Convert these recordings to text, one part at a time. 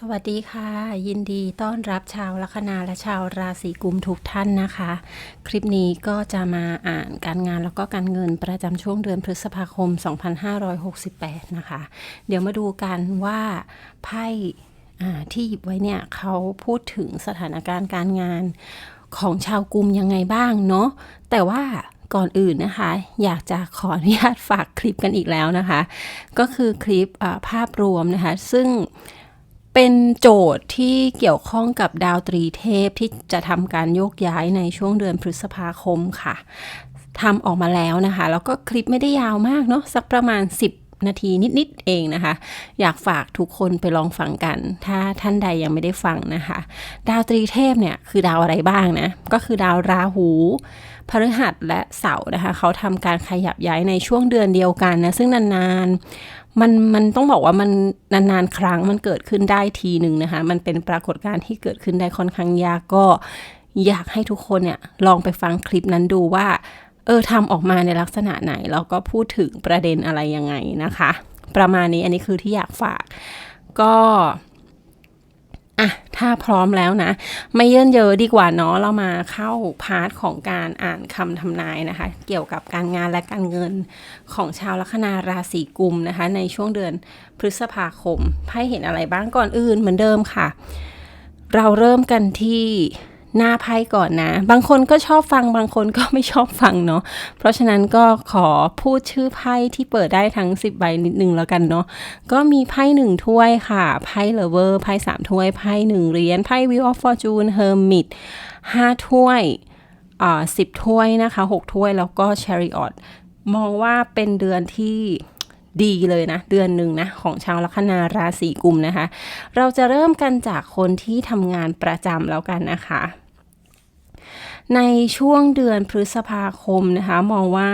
สวัสดีค่ะ ยินดีต้อนรับชาวลัคนาและชาวราศีกุมทุกท่านนะคะ คลิปนี้ก็จะมาอ่านการงานแล้วก็การเงินประจำช่วงเดือนพฤษภาคม 2568 นะคะ เดี๋ยวมาดูกันว่าไพ่ ที่หยิบไว้เนี่ยเขาพูดถึงสถานการณ์การงานของชาวกลุ่มยังไงบ้างเนาะแต่ว่าก่อนอื่นนะคะ อยากจะขออนุญาตฝากคลิปกันอีกแล้วนะคะ ก็คือคลิปภาพรวมนะคะ ซึ่งเป็นโจทย์ที่เกี่ยวข้องกับดาวตรีเทพที่จะทำการโยกย้ายในช่วงเดือนพฤษภาคมค่ะทำออกมาแล้วนะคะ แล้วก็คลิปไม่ได้ยาวมากเนาะสักประมาณ 10 นาทีนิด ๆ เองนะคะ อยากฝากทุกคนไปลองฟังกัน ถ้าท่านใดยังไม่ได้ฟังนะคะ ดาวตรีเทพเนี่ยคือดาวอะไรบ้างนะ ก็คือดาวราหูพฤหัสและเสาร์นะคะเขาทำการขยับย้ายในช่วงเดือนเดียวกันนะ ซึ่งนานๆมันมันต้องบอกว่ามันนานๆครั้งมันเกิดขึ้นได้ทีหนึ่งนะคะ มันเป็นปรากฏการณ์ที่เกิดขึ้นได้ค่อนข้างยากก็อยากให้ทุกคนเนี่ยลองไปฟังคลิปนั้นดูว่า เออทำออกมาในลักษณะไหน แล้วก็พูดถึงประเด็นอะไรยังไงนะคะ ประมาณนี้อันนี้คือที่อยากฝาก ก็อะถ้าพร้อมแล้วนะ ไม่เยินเยอะดีกว่าเนาะเรามาเข้าพาร์ทของการอ่านคำทำนายนะคะ เกี่ยวกับการงานและการเงินของชาวลัคนาราศีกุมนะคะ ในช่วงเดือนพฤษภาคมไพ่เห็นอะไรบ้างก่อนอื่นเหมือนเดิมค่ะ เราเริ่มกันที่ หน้าไพ่ก่อนนะ บางคนก็ชอบฟังบางคนก็ไม่ชอบฟังเนาะเพราะฉะนั้นก็ขอพูดชื่อไพ่ที่เปิดได้ทั้ง 10 ใบนิดนึงแล้วกันเนาะก็มีไพ่หนึ่งถ้วยค่ะไพ่เลเวอร์ไพ่สามถ้วยไพ่หนึ่งเหรียญไพ่วิวออฟฟอร์จูนเฮอร์มิตห้าถ้วยอ่าสิบถ้วยนะคะหกถ้วยแล้วก็เชริ o อตมองว่าเป็นเดือนที่ดีเลยนะ เดือนหนึ่งนะของชาวลัคนาราศีกุมนะคะ เราจะเริ่มกันจากคนที่ทำงานประจำแล้วกันนะคะ ในช่วงเดือนพฤษภาคมนะคะ มองว่า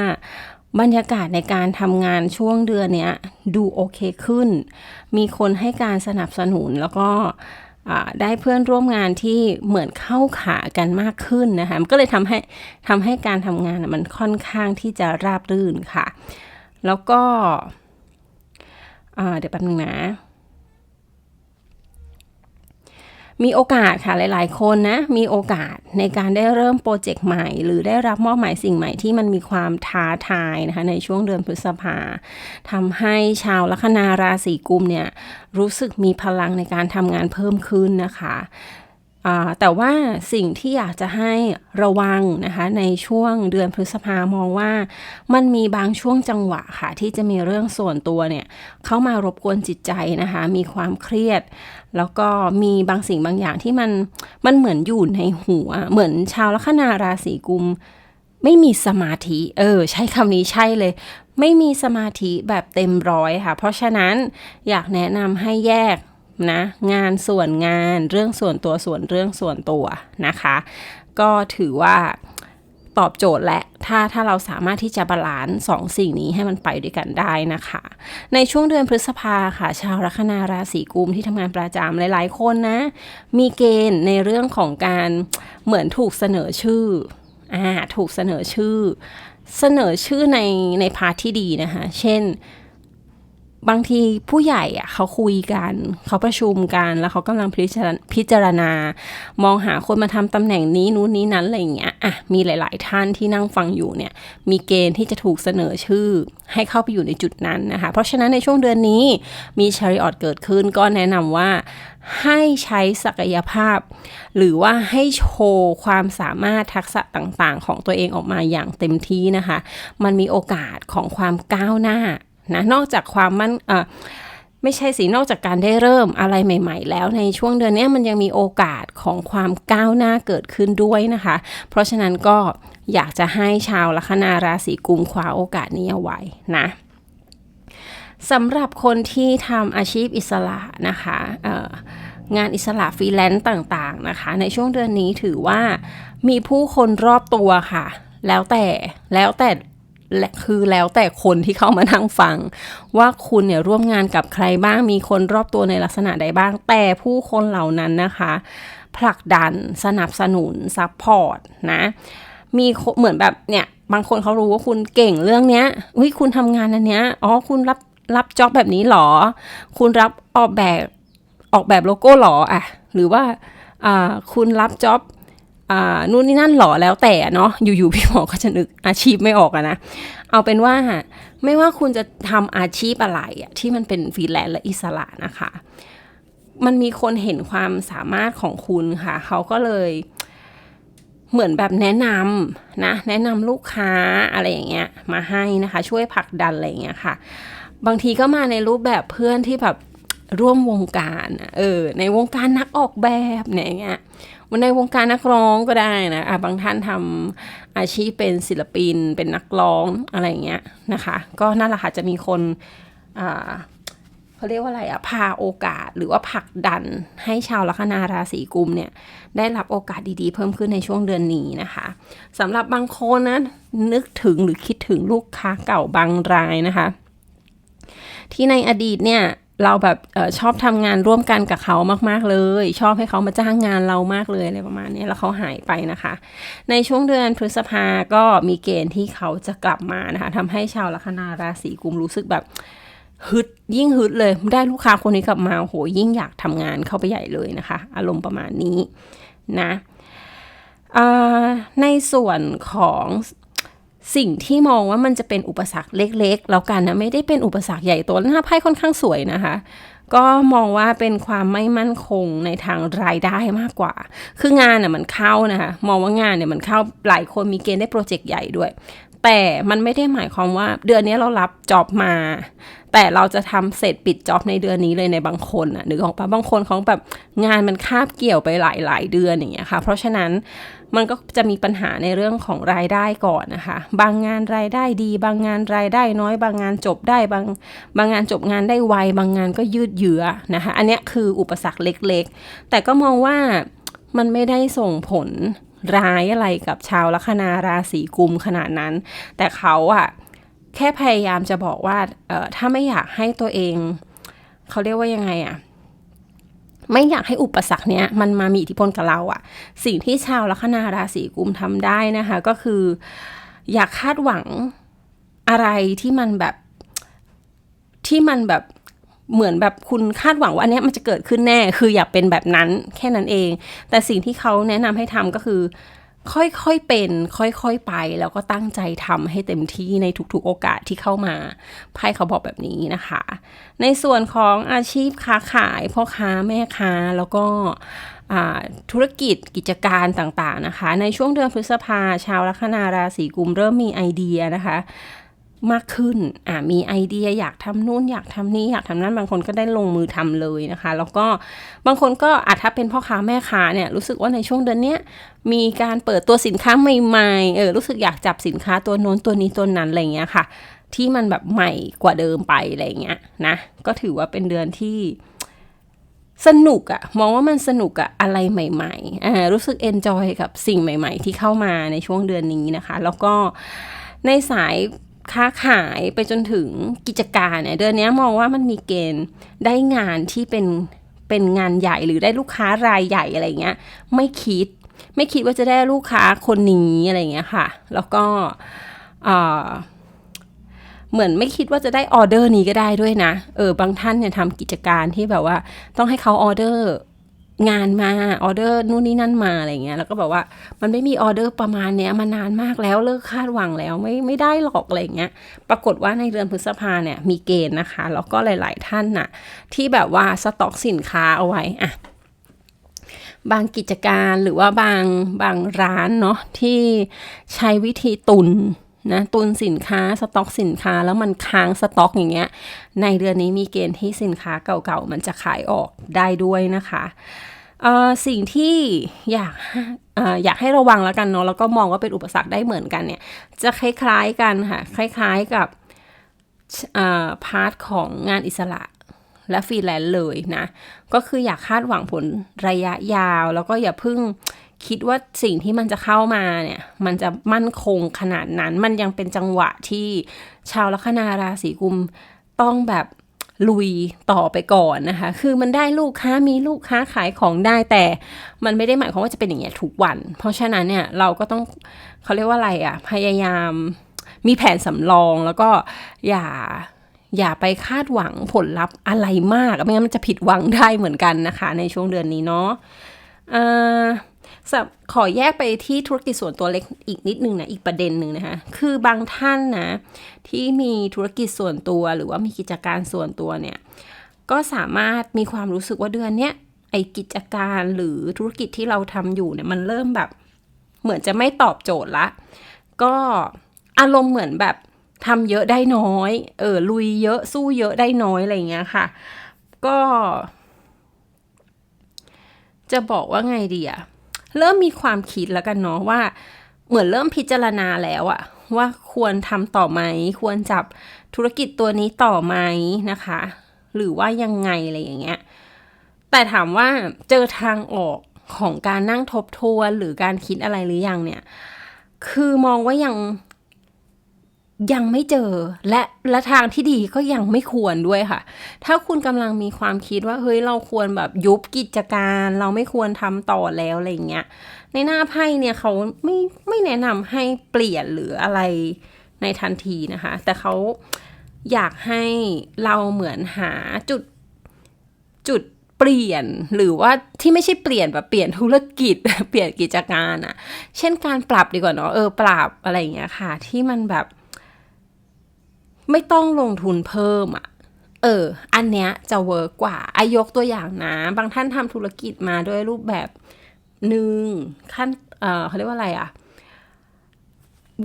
บรรยากาศในการทำงานช่วงเดือนนี้ดูโอเคขึ้น มีคนให้การสนับสนุนแล้วก็ได้เพื่อนร่วมงานที่เหมือนเข้าขากันมากขึ้นนะคะก็เลยทำให้ทำให้การทำงานมันค่อนข้างที่จะราบรื่นค่ะ แล้วก็เดี๋ยวแป๊บนึงนะ มีโอกาสค่ะหลาย ๆ คนนะมีโอกาสในการได้เริ่มโปรเจกต์ใหม่ หรือได้รับมอบหมายสิ่งใหม่ที่มันมีความท้าทายนะคะในช่วงเดือนพฤษภาทำให้ชาวลัคนาราศีกุมเนี่ยรู้สึกมีพลังในการทำงานเพิ่มขึ้นนะคะ แต่ว่าสิ่งที่อยากจะให้ระวังนะคะในช่วงเดือนพฤษภามองว่า มันมีบางช่วงจังหวะค่ะ ที่จะมีเรื่องส่วนตัวเนี่ย เข้ามารบกวนจิตใจนะคะ มีความเครียด แล้วก็มีบางสิ่งบางอย่างที่มันมันเหมือนอยู่ในหัว เหมือนชาวลัคนาราศีกุม ไม่มีสมาธิ เออ ใช้คำนี้ใช่เลย ไม่มีสมาธิแบบเต็มร้อยค่ะ เพราะฉะนั้นอยากแนะนำให้แยก นะงานส่วนงานเรื่องส่วนตัวส่วนเรื่องส่วนตัวนะคะ ก็ถือว่าตอบโจทย์และถ้าถ้าเราสามารถที่จะบาลานซ์สองสิ่งนี้ให้มันไปด้วยกันได้นะคะ ในช่วงเดือนพฤษภาค่ะ ชาวลัคนาราศีกุมที่ทำงานประจำหลาย ๆ คนนะ มีเกณฑ์ในเรื่องของการเหมือนถูกเสนอชื่ออ่าถูกเสนอชื่อ เสนอชื่อในในพาร์ทที่ดีนะคะ เช่น บางทีผู้ใหญ่อะเขาคุยกัน เขาประชุมกัน แล้วเขากำลังพิจารณพิจารณา มองหาคนมาทำตำแหน่งนี้นู้นนี้นั้นอะไรอย่างเงี้ยอะมีหลาย ๆ ท่านที่นั่งฟังอยู่เนี่ยมีเกณฑ์ที่จะถูกเสนอชื่อ ให้เข้าไปอยู่ในจุดนั้นนะคะ เพราะฉะนั้นในช่วงเดือนนี้มีชาริออตเกิดขึ้น ก็แนะนำว่าให้ใช้ศักยภาพ หรือว่าให้โชว์ความสามารถทักษะต่าง ๆ ของตัวเองออกมาอย่างเต็มที่นะคะ มันมีโอกาสของความก้าวหน้า นะนอกจากความมั่นอ่อไม่ใช่สินอกจากการได้เริ่มอะไรใหม่ ๆ แล้วในช่วงเดือนนี้มันยังมีโอกาสของความก้าวหน้าเกิดขึ้นด้วยนะคะ เพราะฉะนั้นก็อยากจะให้ชาวลัคนาราศีกุมคว้าโอกาสนี้เอาไว้นะสำหรับคนที่ทำอาชีพอิสระนะคะงานอิสระฟรีแลนซ์ต่างๆนะคะ ในช่วงเดือนนี้ถือว่ามีผู้คนรอบตัวค่ะ แล้วแต่แล้วแต่ และคือแล้วแต่คนที่เข้ามานั่งฟัง ว่าคุณเนี่ยร่วมงานกับใครบ้างมีคนรอบตัวในลักษณะใดบ้าง แต่ผู้คนเหล่านั้นนะคะ ผลักดันสนับสนุนซัพพอร์ตนะมีเหมือนแบบเนี่ยบางคนเขารู้ว่าคุณเก่งเรื่องเนี้ยอุ้ยคุณทำงานอันเนี้ยอ๋อคุณรับรับจ็อบแบบนี้หรอ คุณรับออกแบบออกแบบโลโก้หรออะหรือว่าอ่าคุณรับจ็อบ นู่นนี่นั่นหรอแล้วแต่เนาะอยู่ๆพี่หมอก็จะนึกอาชีพไม่ออกอะนะเอาเป็นว่าไม่ว่าคุณจะทำอาชีพอะไรอะที่มันเป็นฟรีแลนซ์และอิสระนะคะ มันมีคนเห็นความสามารถของคุณค่ะ เขาก็เลยเหมือนแบบแนะนำนะ แนะนำลูกค้าอะไรอย่างเงี้ยมาให้นะคะ ช่วยผลักดันอะไรอย่างเงี้ยค่ะ บางทีก็มาในรูปแบบเพื่อนที่แบบร่วมวงการ เออ ในวงการนักออกแบบเนี่ย อย่างเงี้ยในวงการนักร้องก็ได้นะอะบางท่านทำอาชีพเป็นศิลปิน เป็นนักร้องอะไรเงี้ยนะคะ ก็นั่นแหละค่ะจะมีคนอ่าเขาเรียกว่าอะไรอะพาโอกาสหรือว่าผลักดันให้ชาวลัคนาราศีกุมเนี่ยได้รับโอกาสดีๆ เพิ่มขึ้นในช่วงเดือนนี้นะคะสำหรับบางคนนะนึกถึงหรือคิดถึงลูกค้าเก่าบางรายนะคะ ที่ในอดีตเนี่ย เราแบบออชอบทำงานร่วมกันกับเขามาก ๆ เลย ชอบให้เขามาจ้างงานเรามากเลยอะไรประมาณนี้แล้วเขาหายไปนะคะ ในช่วงเดือนพฤษภาก็มีเกณฑ์ที่เขาจะกลับมานะคะทำให้ชาวลัคนาราศีกุมรู้สึกแบบฮึดยิ่งฮึดเลยได้ลูกค้าคนนี้กลับมาโหยิ่งอยากทำงานเข้าไปใหญ่เลยนะคะ อารมณ์ประมาณนี้นะในส่วนของ สิ่งที่มองว่ามันจะเป็นอุปสรรคเล็ก ๆ แล้วกันนะไม่ได้เป็นอุปสรรคใหญ่โตหน้าไพ่ค่อนข้างสวยนะคะ ก็มองว่าเป็นความไม่มั่นคงในทางรายได้มากกว่า คืองานน่ะมันเข้านะคะมองว่างานเนี่ยมันเข้าหลายคนมีเกณฑ์ได้โปรเจกต์ใหญ่ด้วย แต่มันไม่ได้หมายความว่าเดือนนี้เรารับจอบมา แต่เราจะทำเสร็จปิดจ็อบในเดือนนี้เลยในบางคนอะนึกอขอกปะบางคนเขาแบบงานมันคาบเกี่ยวไปหลายหลายเดือนอย่างเงี้ยค่ะ เพราะฉะนั้นมันก็จะมีปัญหาในเรื่องของรายได้ก่อนนะคะ บางงานรายได้ดี บางงานรายได้น้อย บางงานจบได้ บางบางงานจบงานได้ไว บางงานก็ยืดเยื้อนะคะ อันนี้คืออุปสรรคเล็กๆ แต่ก็มองว่ามันไม่ได้ส่งผลร้ายอะไรกับชาวลัคนาราศีกุมขนาดนั้น แต่เขาอะ แค่พยายามจะบอกว่าเออถ้าไม่อยากให้ตัวเอง เขาเรียกว่ายังไงอะไม่อยากให้อุปสรรคเนี้ยมันมามีอิทธิพลกับเราอะสิ่งที่ชาวลัคนาราศีกุมทำได้นะคะ ก็คือ อยากคาดหวังอะไรที่มันแบบที่มันแบบเหมือนแบบคุณคาดหวังว่าอันนี้มันจะเกิดขึ้นแน่ คืออย่าเป็นแบบนั้นแค่นั้นเอง แต่สิ่งที่เขาแนะนำให้ทำก็คือ ค่อยๆเป็น ค่อยๆไป แล้วก็ตั้งใจทำให้เต็มที่ในทุกๆโอกาสที่เข้ามาไพ่เขาบอกแบบนี้นะคะ ในส่วนของอาชีพค้าขายพ่อค้าแม่ค้าแล้วก็ธุรกิจกิจการต่างๆนะคะ ในช่วงเดือนพฤษภาชาวลัคนาราศีกุมเริ่มมีไอเดียนะคะ มากขึ้น อ่ามีไอเดียอยากทำนู่นอยากทำนี้อยากทำนั่นบางคนก็ได้ลงมือทำเลยนะคะ แล้วก็บางคนก็อาจถ้าเป็นพ่อค้าแม่ค้าเนี่ยรู้สึกว่าในช่วงเดือนนี้มีการเปิดตัวสินค้าใหม่ๆ เออรู้สึกอยากจับสินค้าตัวโน้นตัวนี้ตัวนั้นอะไรเงี้ยค่ะ ที่มันแบบใหม่กว่าเดิมไปอะไรเงี้ยนะก็ถือว่าเป็นเดือนที่สนุกอะมองว่ามันสนุกอะอะไรใหม่ๆอ่ารู้สึกเอนจอยกับสิ่งใหม่ ๆ ที่เข้ามาในช่วงเดือนนี้นะคะ แล้วก็ในสาย ค้าขายไปจนถึงกิจการเนี่ยเดือนนี้มองว่ามันมีเกณฑ์ได้งานที่เป็นเป็นงานใหญ่หรือได้ลูกค้ารายใหญ่อะไรเงี้ย ไม่คิดไม่คิดว่าจะได้ลูกค้าคนนี้อะไรเงี้ยค่ะ แล้วก็เหมือนไม่คิดว่าจะได้ออเดอร์นี้ก็ได้ด้วยนะ เออบางท่านเนี่ยทำกิจการที่แบบว่า ต้องให้เขาออเดอร์ งานมาออเดอร์นู่นนี่นั่นมาอะไรเงี้ยแล้วก็แบบว่ามันไม่มีออเดอร์ประมาณเนี้ยมานานมากแล้วเลิกคาดหวังแล้วไม่ไม่ได้หรอกอะไรเงี้ยปรากฏว่าในเดือนพฤษภาเนี่ยมีเกณฑ์นะคะ แล้วก็หลาย ๆ ท่านน่ะที่แบบว่าสต็อกสินค้าเอาไว้อะบางกิจการหรือว่าบางบางร้านเนาะที่ใช้วิธีตุน นะตุนสินค้าสต็อกสินค้าแล้วมันค้างสต็อกอย่างเงี้ย ในเดือนนี้มีเกณฑ์ที่สินค้าเก่าๆ มันจะขายออกได้ด้วยนะคะสิ่งที่อยากอยากให้ระวังแล้วกันเนาะแล้วก็มองว่าเป็นอุปสรรคได้เหมือนกันเนี่ย จะคล้ายๆกันค่ะ คล้ายๆกับพาร์ทของงานอิสระและฟรีแลนซ์เลยนะ ก็คืออยากคาดหวังผลระยะยาว แล้วก็อย่าพึ่ง คิดว่าสิ่งที่มันจะเข้ามาเนี่ย มันจะมั่นคงขนาดนั้น มันยังเป็นจังหวะที่ชาวลัคนาราศีกุมต้องแบบลุยต่อไปก่อนนะคะ คือมันได้ลูกค้ามีลูกค้าขายของได้แต่มันไม่ได้หมายความว่าจะเป็นอย่างเงี้ยทุกวัน เพราะฉะนั้นเนี่ยเราก็ต้องเขาเรียกว่าอะไรอะ่ะ พยายามมีแผนสำรองแล้วก็อย่าอย่าไปคาดหวังผลลัพธ์อะไรมาก ไม่งั้นมันจะผิดหวังได้เหมือนกันนะคะ ในช่วงเดือนนี้เนาะ ขอแยกไปที่ธุรกิจส่วนตัวเล็กอีกนิดนึงนะอีกประเด็นหนึ่งนะคะ คือบางท่านนะที่มีธุรกิจส่วนตัวหรือว่ามีกิจการส่วนตัวเนี่ยก็สามารถมีความรู้สึกว่าเดือนเนี้ยไอกิจการหรือธุรกิจที่เราทำอยู่เนี่ยมันเริ่มแบบ เหมือนจะไม่ตอบโจทย์ละ ก็อารมณ์เหมือนแบบทำเยอะได้น้อย เออลุยเยอะสู้เยอะได้น้อยอะไรเงี้ยค่ะ ก็ จะบอกว่าไงดีอะ เริ่มมีความคิดแล้วกันเนาะว่า เหมือนเริ่มพิจารณาแล้วอะว่าควรทำต่อไหม ควรจับธุรกิจตัวนี้ต่อไหมนะคะ หรือว่ายังไงอะไรอย่างเงี้ยแต่ถามว่าเจอทางออกของการนั่งทบทวนหรือการคิดอะไรหรือยังเนี่ย คือมองว่ายัง ยังไม่เจอและและทางที่ดีก็ยังไม่ควรด้วยค่ะ ถ้าคุณกำลังมีความคิดว่าเฮ้ยเราควรแบบยุบกิจการ เราไม่ควรทำต่อแล้วอะไรเงี้ยในหน้าไพ่เนี่ยเขาไม่ไม่แนะนำให้เปลี่ยนหรืออะไรในทันทีนะคะ แต่เขาอยากให้เราเหมือนหาจุดจุดเปลี่ยนหรือว่าที่ไม่ใช่เปลี่ยนแบบเปลี่ยนธุรกิจเปลี่ยนกิจการอะเช่นการปรับดีกว่าเนาะเออปรับอะไรอย่างเงี้ยค่ะ ที่มันแบบ ไม่ต้องลงทุนเพิ่มอะ่ะเออ อันเนี้ยจะเวิร์กกว่าอายกตัวอย่างนะ บางท่านทำธุรกิจมาด้วยรูปแบบหนึ่งขั้นเออเขาเรียกว่าอะไรอะ่ะ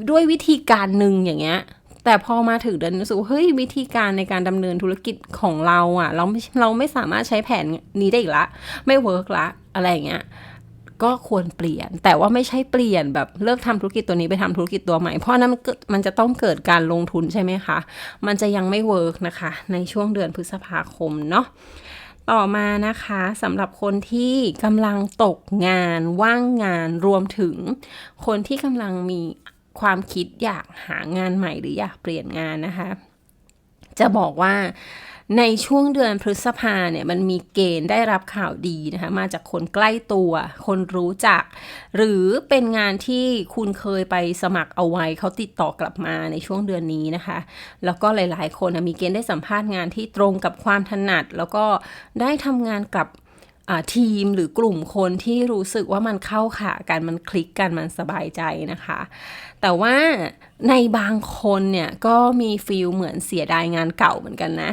ด้วยวิธีการหนึ่งอย่างเงี้ย แต่พอมาถึงเดินรู้สึกเฮ้ยวิธีการในการดำเนินธุรกิจของเราอะ่ะ เราไม่เราไม่สามารถใช้แผนนี้ได้อีกละ ไม่เวิร์กละ อะไรอย่างเงี้ย ก็ควรเปลี่ยน แต่ว่าไม่ใช่เปลี่ยนแบบเลิกทำธุรกิจตัวนี้ไปทำธุรกิจตัวใหม่ เพราะนั้นมันจะต้องเกิดการลงทุนใช่ไหมคะ มันจะยังไม่เวิร์กนะคะ ในช่วงเดือนพฤษภาคมเนาะต่อมานะคะสำหรับคนที่กำลังตกงานว่างงานรวมถึง คนที่กำลังมีความคิดอยากหางานใหม่หรืออยากเปลี่ยนงานนะคะ จะบอกว่า ในช่วงเดือนพฤษภาเนี่ยมันมีเกณฑ์ได้รับข่าวดีนะคะมาจากคนใกล้ตัว คนรู้จัก หรือเป็นงานที่คุณเคยไปสมัครเอาไว้เขาติดต่อกลับมาในช่วงเดือนนี้นะคะ แล้วก็หลายๆ คนมีเกณฑ์ได้สัมภาษณ์งานที่ตรงกับความถนัด แล้วก็ได้ทำงานกับทีมหรือกลุ่มคนที่รู้สึกว่ามันเข้าขากันมันคลิกกันมันสบายใจนะคะ แต่ว่าในบางคนเนี่ยก็มีฟีลเหมือนเสียดายงานเก่าเหมือนกันนะ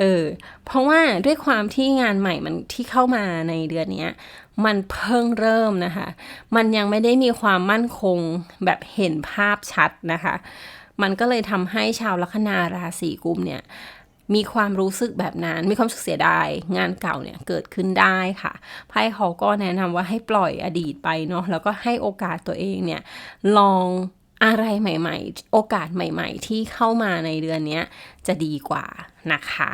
เออ เพราะว่าด้วยความที่งานใหม่มันที่เข้ามาในเดือนนี้มันเพิ่งเริ่มนะคะ มันยังไม่ได้มีความมั่นคงแบบเห็นภาพชัดนะคะ มันก็เลยทำให้ชาวลัคนาราศีกุมเนี่ยมีความรู้สึกแบบนั้น มีความสึกเสียดาย งานเก่าเนี่ยเกิดขึ้นได้ค่ะ ไพ่เขาก็แนะนำว่าให้ปล่อยอดีตไปเนาะ แล้วก็ให้โอกาสตัวเองเนี่ยลองอะไรใหม่ ๆ โอกาสใหม่ ๆ ที่เข้ามาในเดือนนี้จะดีกว่านะคะ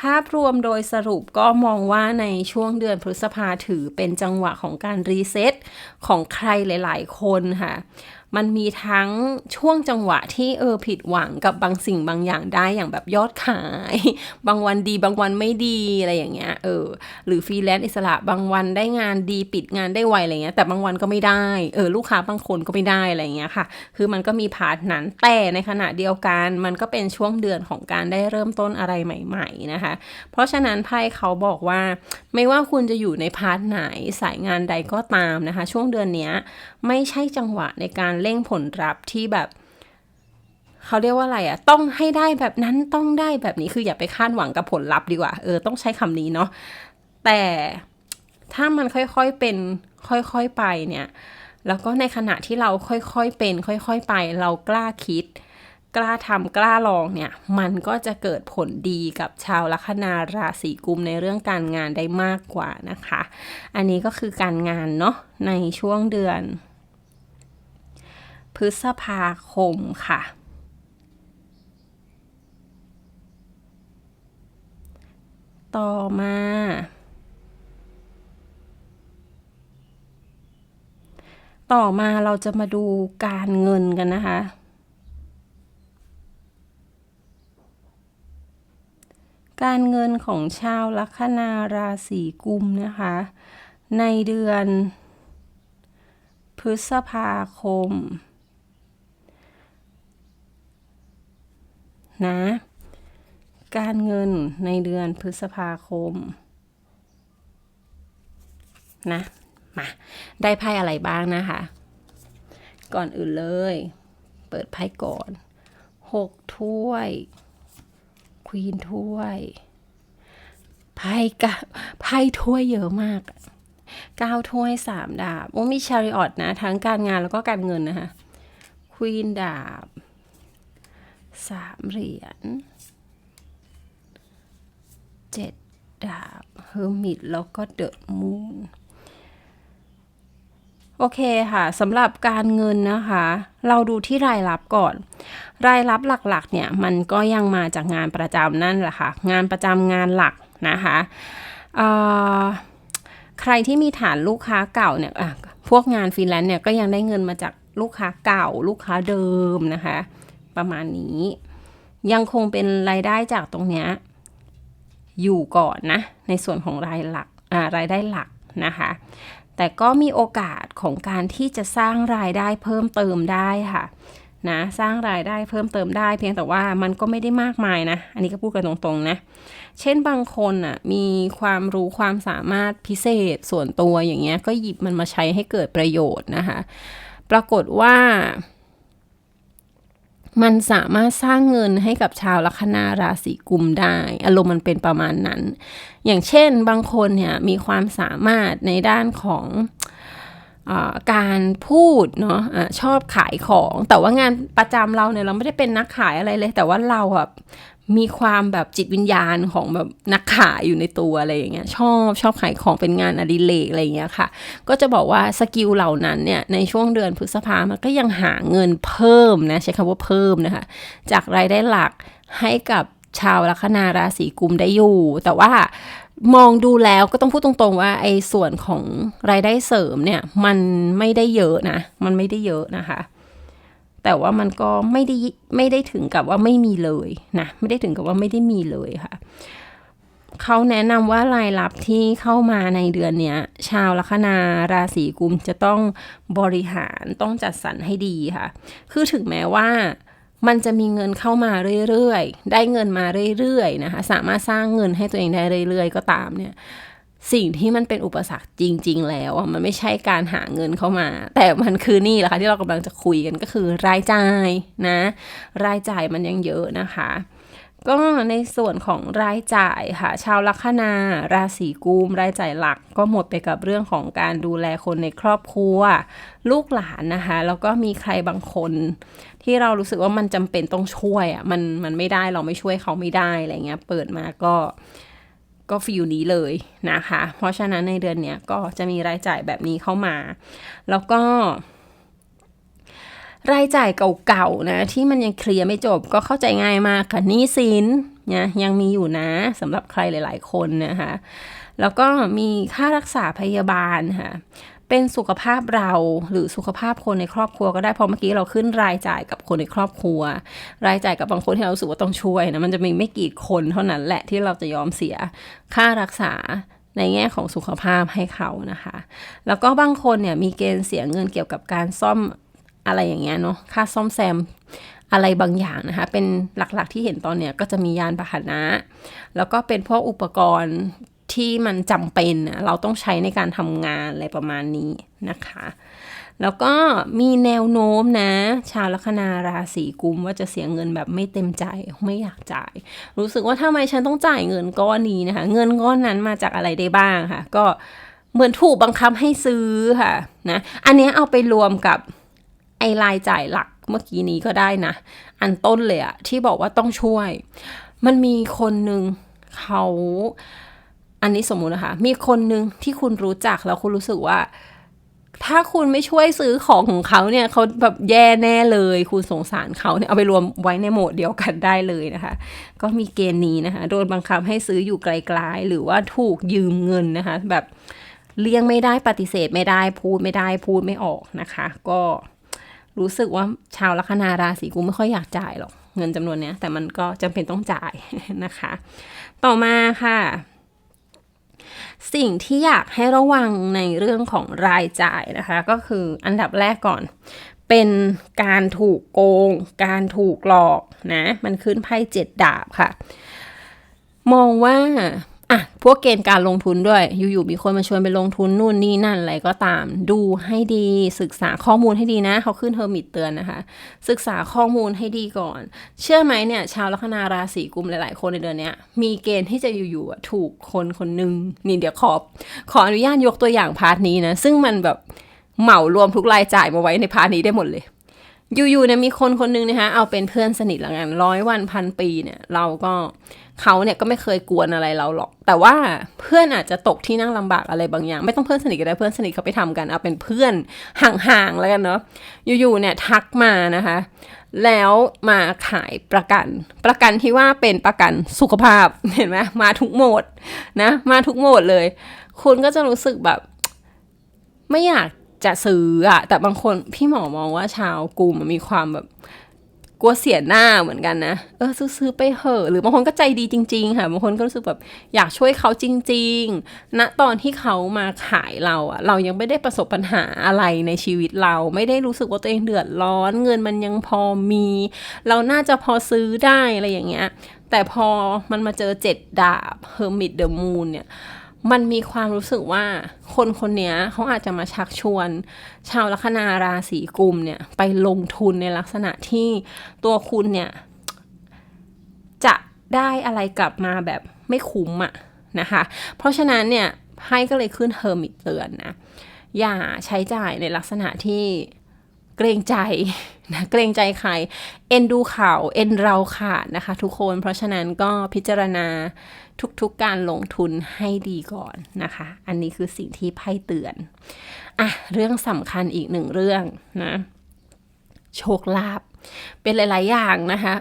ภาพรวมโดยสรุปก็มองว่าในช่วงเดือนพฤษภาถือเป็นจังหวะของการรีเซ็ตของใครหลาย ๆ คนค่ะมันมีทั้งช่วงจังหวะที่เออผิดหวังกับบางสิ่งบางอย่างได้อย่างแบบยอดขาย บางวันดีบางวันไม่ดีอะไรอย่างเงี้ยเออหรือฟรีแลนซ์อิสระบางวันได้งานดีปิดงานได้ไวอะไรเงี้ยแต่บางวันก็ไม่ได้เออลูกค้าบางคนก็ไม่ได้อะไรเงี้ยค่ะ คือมันก็มีพาร์ทนั้นแต่ในขณะเดียวกันมันก็เป็นช่วงเดือนของการได้เริ่มต้นอะไรใหม่ ๆนะคะ เพราะฉะนั้นไพ่เขาบอกว่า ไม่ว่าคุณจะอยู่ในพาร์ทไหนสายงานใดก็ตามนะคะ ช่วงเดือนนี้ไม่ใช่จังหวะในการเร่งผลลัพธ์ที่แบบเขาเรียกว่าอะไรอะต้องให้ได้แบบนั้นต้องได้แบบนี้คืออย่าไปคาดหวังกับผลลัพธ์ดีกว่า เออต้องใช้คำนี้เนาะแต่ถ้ามันค่อยๆเป็นค่อยๆไปเนี่ย แล้วก็ในขณะที่เราค่อยๆเป็น ค่อยๆไป เรากล้าคิด กล้าทำกล้าลองเนี่ย มันก็จะเกิดผลดีกับชาวลัคนาราศีกุมในเรื่องการงานได้มากกว่านะคะ อันนี้ก็คือการงานเนาะในช่วงเดือน พฤษภาคมค่ะ ต่อมา ต่อมาเราจะมาดูการเงินกันนะคะ การเงินของชาวลัคนาราศีกุมนะคะ ในเดือนพฤษภาคม นะ การเงินในเดือนพฤษภาคม นะมาได้ไพ่อะไรบ้างนะคะ ก่อนอื่นเลย เปิดไพ่ก่อนหกถ้วยควีนถ้วยไพ่กะไพ่ถ้วยเยอะมากเก้าถ้วยสามดาบ โอ้มีชาริออตนะ ทั้งการงานแล้วก็การเงินนะคะควีนดาบ สามเหรียญเจ็ดดาบเฮอร์มิตแล้วก็เดอะมูนโอเคค่ะสำหรับการเงินนะคะ เราดูที่รายรับก่อน รายรับหลักๆเนี่ยมันก็ยังมาจากงานประจำนั่นแหละค่ะ งานประจำงานหลักนะคะใครที่มีฐานลูกค้าเก่าเนี่ยพวกงานฟรีแลนซ์เนี่ยก็ยังได้เงินมาจากลูกค้าเก่าลูกค้าเดิมนะคะ ประมาณนี้ ยังคงเป็นรายได้จากตรงเนี้ยอยู่ก่อนนะ ในส่วนของรายหลักรายได้หลักนะคะ แต่ก็มีโอกาสของการที่จะสร้างรายได้เพิ่มเติมได้ค่ะนะสร้างรายได้เพิ่มเติมได้ เพียงแต่ว่ามันก็ไม่ได้มากมายนะ อันนี้ก็พูดกันตรงๆนะ เช่นบางคนอะมีความรู้ความสามารถพิเศษส่วนตัวอย่างเงี้ยก็หยิบมันมาใช้ให้เกิดประโยชน์นะคะ ปรากฏว่า มันสามารถสร้างเงินให้กับชาวลัคนาราศีกุมได้ อารมณ์มันเป็นประมาณนั้น อย่างเช่นบางคนเนี่ยมีความสามารถในด้านของการพูดเนาะะชอบขายของ แต่ว่างานประจำเราเนี่ยเราไม่ได้เป็นนักขายอะไรเลย แต่ว่าเราอะ มีความแบบจิตวิญญาณของแบบนักขายอยู่ในตัวอะไรอย่างเงี้ยชอบชอบขายของเป็นงานอดิเรกอะไรอย่างเงี้ยค่ะ ก็จะบอกว่าสกิลเหล่านั้นเนี่ยในช่วงเดือนพฤษภามันก็ยังหาเงินเพิ่มนะใช้คำว่าเพิ่มนะคะ จากรายได้หลักให้กับชาวลัคนาราศีกุมได้อยู่ แต่ว่ามองดูแล้วก็ต้องพูดตรงๆว่าไอ้ส่วนของรายได้เสริมเนี่ยมันไม่ได้เยอะนะ มันไม่ได้เยอะนะคะ แต่ว่ามันก็ไม่ได้ไม่ได้ถึงกับว่าไม่มีเลยนะไม่ได้ถึงกับว่าไม่ได้มีเลยค่ะเขาแนะนำว่ารายรับที่เข้ามาในเดือนนี้ชาวลัคนาราศีกุมจะต้องบริหารต้องจัดสรรให้ดีค่ะ คือถึงแม้ว่ามันจะมีเงินเข้ามาเรื่อยๆ ได้เงินมาเรื่อยๆนะคะ สามารถสร้างเงินให้ตัวเองได้เรื่อยๆ ก็ตามเนี่ย สิ่งที่มันเป็นอุปสรรคจริง ๆ แล้วมันไม่ใช่การหาเงินเข้ามา แต่มันคือนี่แหละค่ะที่เรากำลังจะคุยกันก็คือรายจ่ายนะ รายจ่ายมันยังเยอะนะคะ ก็ในส่วนของรายจ่ายค่ะ ชาวลัคนา ราศีกุมรายจ่ายหลักก็หมดไปกับเรื่องของการดูแลคนในครอบครัว ลูกหลานนะคะ แล้วก็มีใครบางคนที่เรารู้สึกว่ามันจำเป็นต้องช่วยอะมันมันไม่ได้เราไม่ช่วยเขาไม่ได้อะไรเงี้ยเปิดมาก็ ก็ฟิลนี้เลยนะคะ เพราะฉะนั้นในเดือนเนี้ยก็จะมีรายจ่ายแบบนี้เข้ามา แล้วก็ รายจ่ายเก่าๆนะที่มันยังเคลียร์ไม่จบก็เข้าใจง่ายมากค่ะนี้สินนะยังมีอยู่นะสำหรับใครหลาย ๆ คนนะคะ แล้วก็มีค่ารักษาพยาบาลค่ะ เป็นสุขภาพเราหรือสุขภาพคนในครอบครัวก็ได้เพราะเมื่อกี้เราขึ้นรายจ่ายกับคนในครอบครัว รายจ่ายกับบางคนที่เราสึกว่าต้องช่วยนะมันจะมีไม่กี่คนเท่านั้นแหละที่เราจะยอมเสียค่ารักษาในแง่ของสุขภาพให้เขานะคะ แล้วก็บางคนเนี่ยมีเกณฑ์เสียเงินเกี่ยวกับการซ่อมอะไรอย่างเงี้ยเนาะค่าซ่อมแซมอะไรบางอย่างนะคะ เป็นหลักๆที่เห็นตอนเนี้ยก็จะมียานพาหนะ แล้วก็เป็นพวกอุปกรณ์ ที่มันจำเป็นนะเราต้องใช้ในการทำงานอะไรประมาณนี้นะคะ แล้วก็มีแนวโน้มนะ ชาวลัคนาราศีกุมว่าจะเสียเงินแบบไม่เต็มใจไม่อยากจ่าย รู้สึกว่าทำไมฉันต้องจ่ายเงินก้อนนี้นะคะ เงินก้อนนั้นมาจากอะไรได้บ้างค่ะ ก็เหมือนถูกบังคับให้ซื้อค่ะนะอันนี้เอาไปรวมกับไอรายจ่ายหลักเมื่อกี้นี้ก็ได้นะ อันต้นเลยอะที่บอกว่าต้องช่วย มันมีคนหนึ่งเขา อันนี้สมมุตินะคะ มีคนหนึ่งที่คุณรู้จักแล้วคุณรู้สึกว่า ถ้าคุณไม่ช่วยซื้อของของเขาเนี่ยเขาแบบแย่แน่เลย คุณสงสารเขาเนี่ยเอาไปรวมไว้ในโหมดเดียวกันได้เลยนะคะ ก็มีเกณฑ์นี้นะคะ โดนบังคับให้ซื้ออยู่ไกลๆหรือว่าถูกยืมเงินนะคะ แบบเลี่ยงไม่ได้ปฏิเสธไม่ได้พูดไม่ได้พูดไม่ออกนะคะ ก็รู้สึกว่าชาวลัคนาราศีกุมไม่ค่อยอยากจ่ายหรอกเงินจำนวนเนี้ยแต่มันก็จำเป็นต้องจ่ายนะคะ ต่อมาค่ะ สิ่งที่อยากให้ระวังในเรื่องของรายจ่ายนะคะ ก็คืออันดับแรกก่อน เป็นการถูกโกง การถูกหลอกนะ มันขึ้นไพ่เจ็ดดาบค่ะ มองว่า อะพวกเกณฑ์การลงทุนด้วย อยู่ๆมีคนมาชวนไปลงทุนนู่นนี่นั่นอะไรก็ตาม ดูให้ดีศึกษาข้อมูลให้ดีนะเขาขึ้นเฮอร์มิตเตือนนะคะ ศึกษาข้อมูลให้ดีก่อน เชื่อไหมเนี่ย ชาวลัคนาราศีกุมหลาย ๆ คนในเดือนนี้มีเกณฑ์ที่จะอยู่ๆถูกคนคนหนึ่งนี่เดี๋ยวขอขออนุญาตยกตัวอย่างพาร์ทนี้นะ ซึ่งมันแบบเหมารวมทุกรายจ่ายมาไว้ในพาร์ทนี้ได้หมดเลยอยู่ๆเนี่ยมีคนคนหนึงนะคะเอาเป็นเพื่อนสนิทละกันร้อยวันพันปีเนี่ย เราก็ เขาเนี่ยก็ไม่เคยกวนอะไรเราหรอก แต่ว่าเพื่อนอาจจะตกที่นั่งลำบากอะไรบางอย่าง ไม่ต้องเพื่อนสนิทก็ได้เพื่อนสนิทเขาไปทำกันเอาเป็นเพื่อนห่างๆแล้วกันเนาะอยู่ๆเนี่ยทักมานะคะ แล้วมาขายประกัน ประกันที่ว่าเป็นประกันสุขภาพเห็นไหมมาทุกโหมดนะมาทุกโหมดเลย คุณก็จะรู้สึกแบบ ไม่อยากจะซื้ออะแต่บางคนพี่หมอมองว่าชาวกลุ่มมีความแบบ กลัวเสียหน้าเหมือนกันนะ เออซื้อไปเหอะ หรือบางคนก็ใจดีจริง ๆ ค่ะ บางคนก็รู้สึกแบบอยากช่วยเขาจริงๆณตอนที่เขามาขายเราอะเรายังไม่ได้ประสบปัญหาอะไรในชีวิตเรา ไม่ได้รู้สึกว่าตัวเองเดือดร้อน เงินมันยังพอมี เราน่าจะพอซื้อได้อะไรอย่างเงี้ย แต่พอมันมาเจอเจ็ดดาบ Hermit the Moon เนี่ย มันมีความรู้สึกว่าคนคนนี้เขาอาจจะมาชักชวน ชาวลัคนาราศีกุมเนี่ยไปลงทุนในลักษณะที่ตัวคุณเนี่ย จะได้อะไรกลับมาแบบไม่คุ้มอะนะคะ เพราะฉะนั้นเนี่ยไพ่ก็เลยขึ้นเฮอร์มิตเตือนนะ อย่าใช้จ่ายในลักษณะที่ เกรงใจนะเกรงใจใคร เอ็นดูเขาเอ็นเราขาดนะคะ ทุกคนเพราะฉะนั้นก็พิจารณาทุกๆการลงทุนให้ดีก่อนนะคะ อันนี้คือสิ่งที่ไพ่เตือนอะเรื่องสำคัญอีกหนึ่งเรื่องนะโชคลาภเป็นหลาย ๆ อย่างนะคะ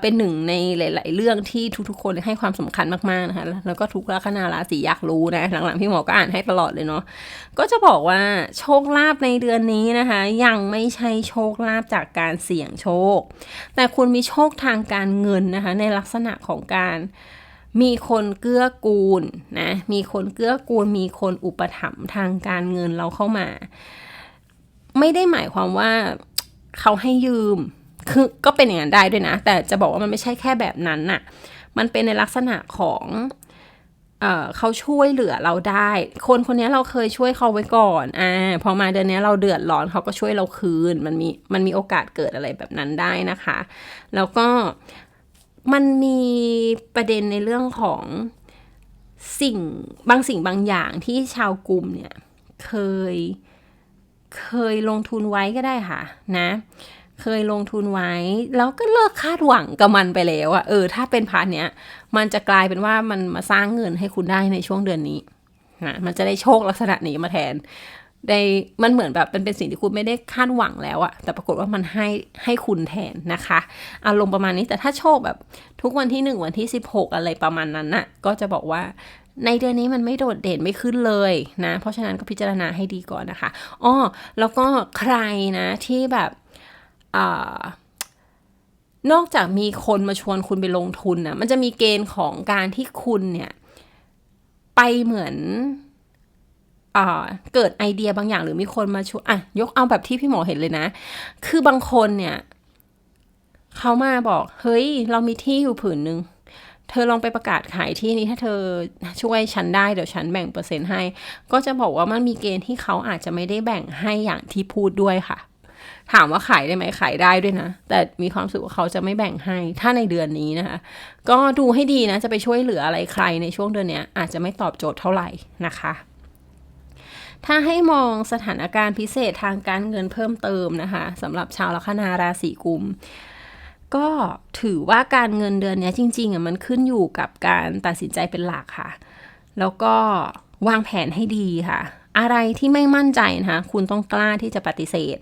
เป็นหนึ่งในหลาย ๆ เรื่องที่ทุกๆ คนให้ความสำคัญมากๆนะคะแล้วก็ทุกลัคนาราศีอยากรู้นะหลังๆพี่หมอก็อ่านให้ตลอดเลยเนาะก็จะบอกว่าโชคลาภในเดือนนี้นะคะ ยังไม่ใช่โชคลาภจากการเสี่ยงโชค แต่คุณมีโชคทางการเงินนะคะในลักษณะของการมีคนเกื้อกูลนะมีคนเกื้อกูล มีคนอุปถัมภ์ทางการเงินเราเข้ามา ไม่ได้หมายความว่าเขาให้ยืม คือก็เป็นอย่างนั้นได้ด้วยนะ แต่จะบอกว่ามันไม่ใช่แค่แบบนั้นน่ะ มันเป็นในลักษณะของเอ่อเขาช่วยเหลือเราได้ คนคนนี้เราเคยช่วยเขาไว้ก่อนอ่าพอมาเดือนนี้เราเดือดร้อนเขาก็ช่วยเราคืน มันมีมันมีโอกาสเกิดอะไรแบบนั้นได้นะคะ แล้วก็มันมีประเด็นในเรื่องของสิ่งบางสิ่งบางอย่างที่ชาวกลุ่มเนี่ยเคยเคยลงทุนไว้ก็ได้ค่ะนะ เคยลงทุนไว้ แล้วก็เลิกคาดหวังกับมันไปแล้วอะเออ ถ้าเป็นพาร์ทเนี้ย มันจะกลายเป็นว่ามันมาสร้างเงินให้คุณได้ในช่วงเดือนนี้นะมันจะได้โชคลักษณะนี้มาแทนได้มันเหมือนแบบเป็นเป็นสิ่งที่คุณไม่ได้คาดหวังแล้วอะแต่ปรากฏว่ามันให้ให้คุณแทนนะคะอารมณ์ประมาณนี้แต่ถ้าโชคแบบทุกวันที่หนึ่งวันที่สิบหกอะไรประมาณนั้นน่ะก็จะบอกว่าในเดือนนี้มันไม่โดดเด่นไม่ขึ้นเลยนะ เพราะฉะนั้นก็พิจารณาให้ดีก่อนนะคะ อ้อ แล้วก็ใครนะที่แบบ นอกจากมีคนมาชวนคุณไปลงทุนนะมันจะมีเกณฑ์ของการที่คุณเนี่ย ไปเหมือนอเกิดไอเดียบางอย่างหรือมีคนมาชวนอะยกเอาแบบที่พี่หมอเห็นเลยนะ คือบางคนเนี่ยเขามาบอก เฮ้ย เรามีที่อยู่ผืนหนึ่งเธอลองไปประกาศขายที่นี้ถ้าเธอช่วยฉันได้เดี๋ยวฉันแบ่งเปอร์เซ็นต์ให้ ก็จะบอกว่ามันมีเกณฑ์ที่เขาอาจจะไม่ได้แบ่งให้อย่างที่พูดด้วยค่ะ ถามว่าขายได้ไหมขายได้ด้วยนะ แต่มีความสึกว่าเขาจะไม่แบ่งให้ถ้าในเดือนนี้นะคะ ก็ดูให้ดีนะ จะไปช่วยเหลืออะไรใครในช่วงเดือนนี้อาจจะไม่ตอบโจทย์เท่าไหร่นะคะถ้าให้มองสถานการณ์พิเศษทางการเงินเพิ่มเติมนะคะสำหรับชาวลัคนาราศีกุม ก็ถือว่าการเงินเดือนนี้จริงๆอะมันขึ้นอยู่กับการตัดสินใจเป็นหลักค่ะ แล้วก็วางแผนให้ดีค่ะ อะไรที่ไม่มั่นใจนะคะคุณต้องกล้าที่จะปฏิเสธ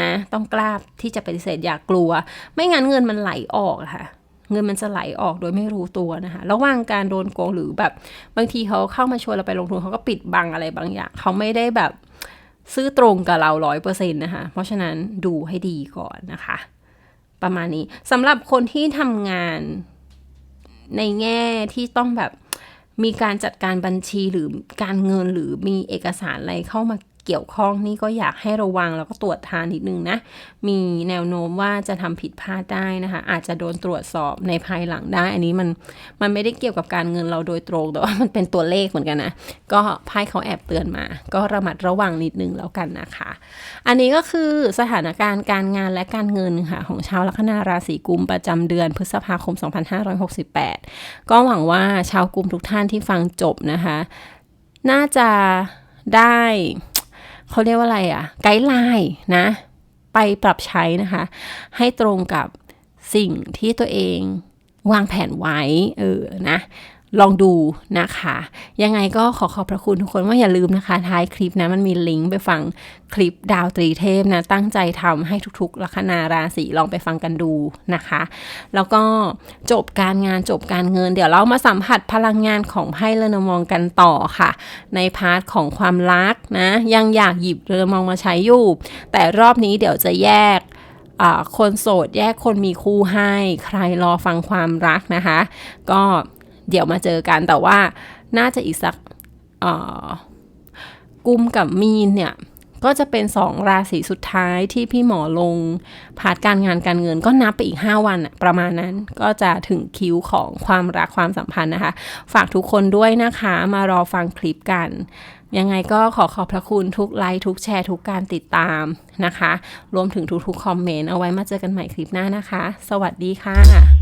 นะ ต้องกล้าที่จะปฏิเสธอย่ากลัว ไม่งั้นเงินมันไหลออกค่ะ เงินมันจะไหลออกโดยไม่รู้ตัวนะคะ ระหว่างการโดนโกงหรือแบบบางทีเขาเข้ามาชวนเราไปลงทุนเขาก็ปิดบังอะไรบางอย่าง เขาไม่ได้แบบซื่อตรงกับเราร้อยเปอร์เซ็นต์นะคะ เพราะฉะนั้นดูให้ดีก่อนนะคะ ประมาณนี้สำหรับคนที่ทำงานในแง่ที่ต้องแบบมีการจัดการบัญชีหรือการเงินหรือมีเอกสารอะไรเข้ามา เกี่ยวข้องนี่ก็อยากให้ระวังแล้วก็ตรวจทานนิดนึงนะ มีแนวโน้มว่าจะทำผิดพลาดได้นะคะ อาจจะโดนตรวจสอบในภายหลังได้ อันนี้มันมันไม่ได้เกี่ยวกับการเงินเราโดยตรง แต่ว่ามันเป็นตัวเลขเหมือนกันนะ ก็ไพ่เขาแอบเตือนมา ก็ระมัดระวังนิดนึงแล้วกันนะคะ อันนี้ก็คือสถานการณ์การงานและการเงินค่ะของชาวลัคนาราศีกุมประจำเดือนพฤษภาคม 2568 ก็หวังว่าชาวกุมทุกท่านที่ฟังจบนะคะ น่าจะได้ เขาเรียกว่าอะไรอะไกด์ไลน์นะ ไปปรับใช้นะคะ ให้ตรงกับสิ่งที่ตัวเองวางแผนไว้ เออ นะ ลองดูนะคะ ยังไงก็ขอขอบพระคุณทุกคนว่าอย่าลืมนะคะ ท้ายคลิปนะมันมีลิงก์ไปฟังคลิปดาวตรีเทพนะ ตั้งใจทำให้ทุกๆลัคนาราศีลองไปฟังกันดูนะคะ แล้วก็จบการงานจบการเงิน เดี๋ยวเรามาสัมผัสพลังงานของไพ่เรนมองกันต่อค่ะ ในพาร์ทของความรักนะ ยังอยากหยิบเรนมองมาใช้อยู่ แต่รอบนี้เดี๋ยวจะแยกคนโสดแยกคนมีคู่ให้ใครรอฟังความรักนะคะ ก็ เดี๋ยวมาเจอกันแต่ว่าน่าจะอีกสักกุมกับมีนเนี่ยก็จะเป็นสองราศีสุดท้ายที่พี่หมอลงพาร์ทการงานการเงินก็นับไปอีก 5 วันประมาณนั้นก็จะถึงคิวของความรักความสัมพันธ์นะคะ ฝากทุกคนด้วยนะคะมารอฟังคลิปกัน ยังไงก็ขอขอบพระคุณทุกไลค์ทุกแชร์ทุกการติดตามนะคะ รวมถึงทุกๆคอมเมนต์เอาไว้มาเจอกันใหม่คลิปหน้านะคะ สวัสดีค่ะ